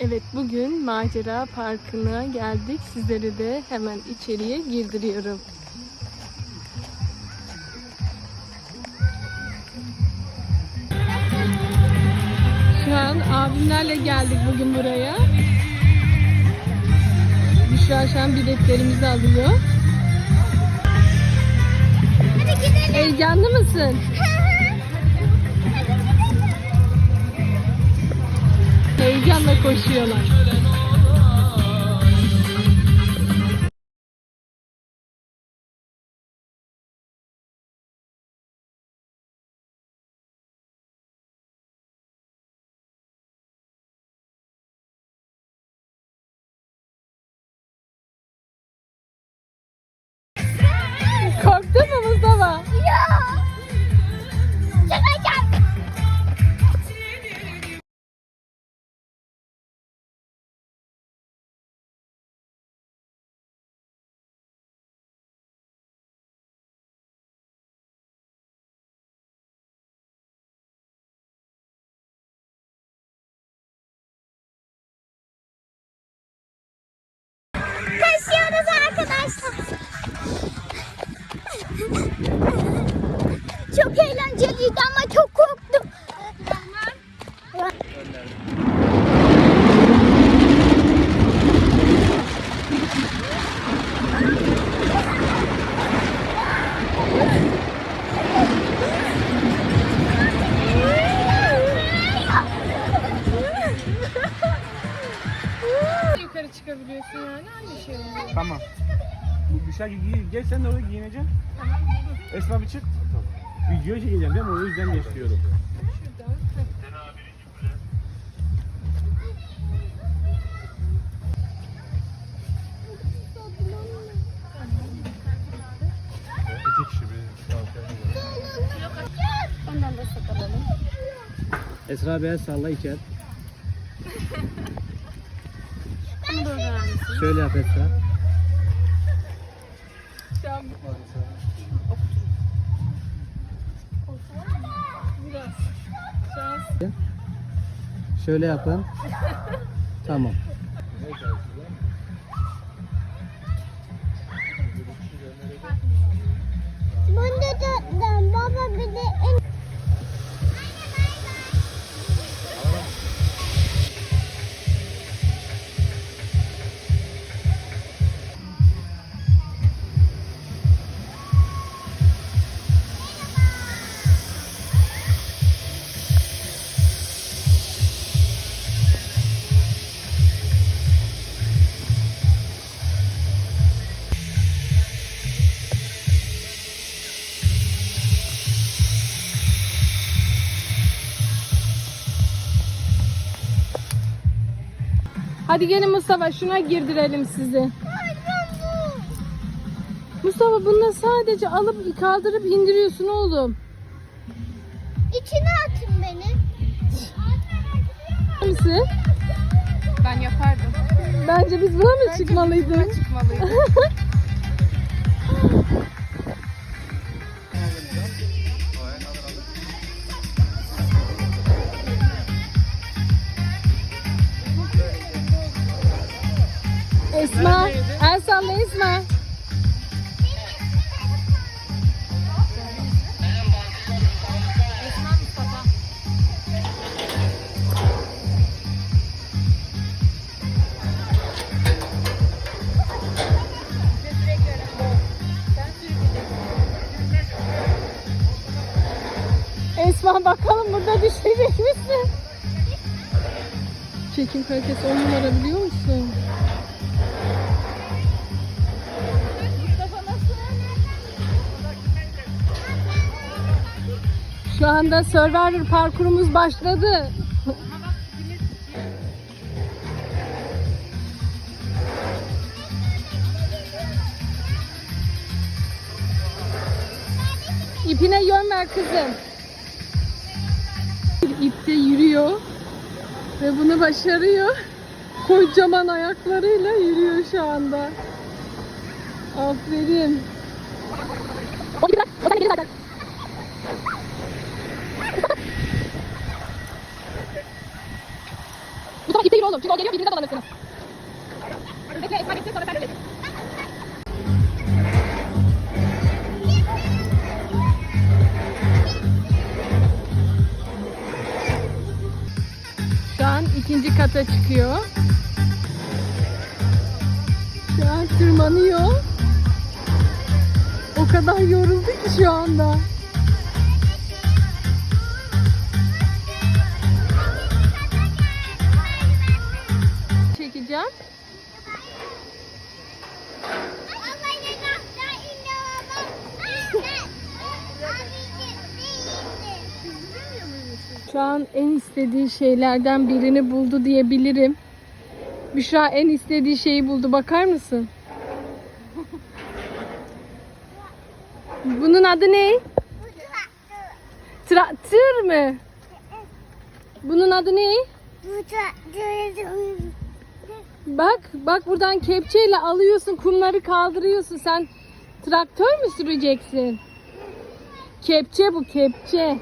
Evet bugün macera parkına geldik. Sizleri de hemen içeriye girdiriyorum. Şu an abimlerle geldik bugün buraya. Büşra şu an biletlerimizi alıyor. Hadi gidelim. Heyecanlı mısın? Heyecanla koşuyorlar. Korktun mu Mustafa? Ya. Çıkacağım. Tamam. Bu Büşra giy, gel sen de oraya giyineceksin. Esma bir çık. Video çekeceğim değil mi? O yüzden geç diyorum. İki kişi bir Ondan da sakalım. Esra Beyaz salla öğrenir misin? Şöyle yap Esra. Şöyle yapın. tamam. Bunda da baba bir de en... Hadi gelin Mustafa şuna girdirelim sizi. Mustafa bununla sadece alıp kaldırıp indiriyorsun oğlum. İçine atın beni. Misin? Ben yapardım. Bence biz buna mı çıkmalıydık? Çıkmalıydım. Esma, salla Mustafa. Esma bakalım burada düşecek misin? Çekim kalitesi 10 numara biliyor Şu anda Survivor parkurumuz başladı. İpine yön ver kızım. İpte yürüyor ve bunu başarıyor. Kocaman ayaklarıyla yürüyor şu anda. Aferin. O gider, o sana gelir zaten. İple yürü oğlum. Çünkü o geliyor birbirine dolanırsınız. Bekle Esma geçsin sonra sen de ikinci kata çıkıyor. Şu an tırmanıyor. O kadar yoruldu ki şu anda. İstediği şeylerden birini buldu diyebilirim. Büşra en istediği şeyi buldu. Bakar mısın? Bunun adı ne? Traktör mü? Bunun adı ne? Bak, bak buradan kepçeyle alıyorsun, kumları kaldırıyorsun. Sen traktör mü süreceksin? Kepçe bu, kepçe.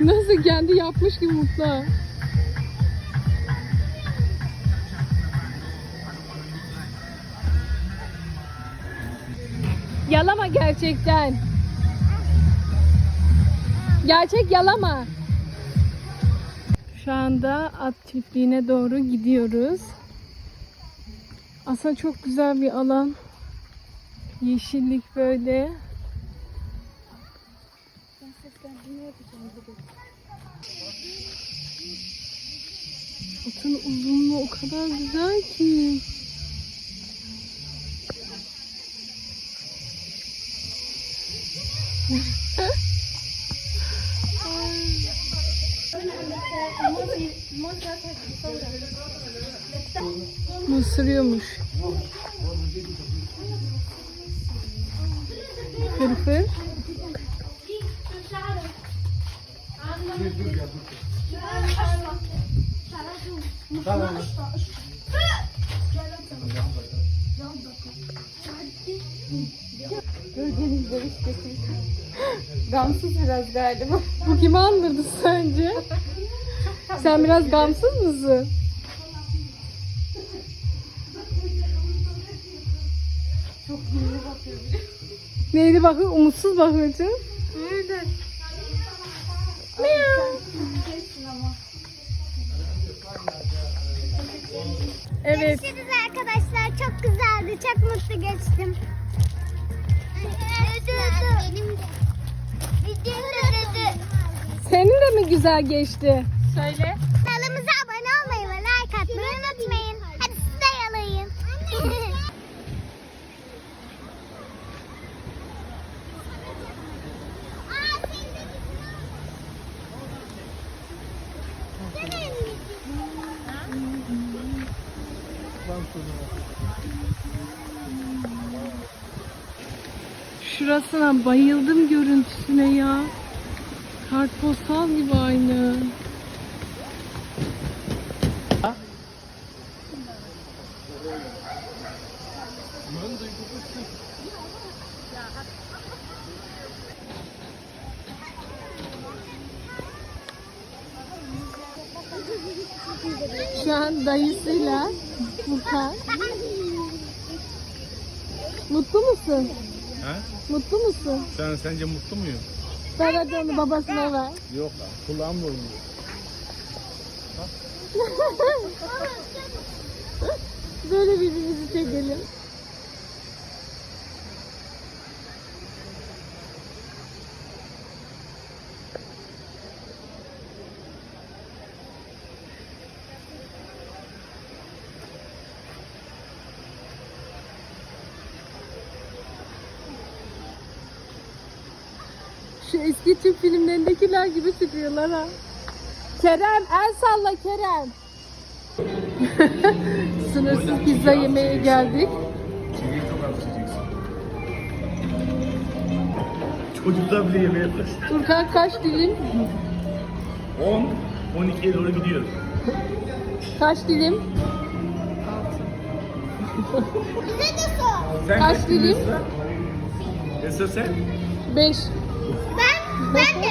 Nasıl kendi yapmış gibi mutlu. Yalama gerçekten. Gerçek yalama. Şu anda at çiftliğine doğru gidiyoruz. Aslında çok güzel bir alan. Yeşillik böyle. Atın uzunluğu o kadar güzel ki. Mısırıyormuş. Fırfır. Gamsız biraz galiba. Bu kimi andırdı sence? Sen biraz gamsız mısın? Çok. Neydi bakıyor? Umutsuz bakıyorsun. Evet. Görüşürüz arkadaşlar. Çok güzeldi. Çok mutlu geçtim. Senin de mi güzel geçti? Söyle. Şurasına bayıldım görüntüsüne ya. Kartpostal gibi aynı. Şu an dayısıyla Furkan. Mutlu musun? Ha? Mutlu musun? Sen sence mutlu muyum? Ver hadi onu babasına ver. Yok lan. Kulağım oynuyor. Böyle birbirimizi çekelim. Şu eski Türk filmlerindekiler gibi titriyorlar ha. Kerem el salla Kerem. Sınırsız pizza yemeye geldik. Çiğneyi çok az içeceksin. Çocuklar bile yemeğe yaklaş. Furkan kaç dilim? 10, 12'ye doğru gidiyoruz. Kaç dilim? Bize de sor. Sen Kaç dilim? Esra sen? 5. Ben, ben de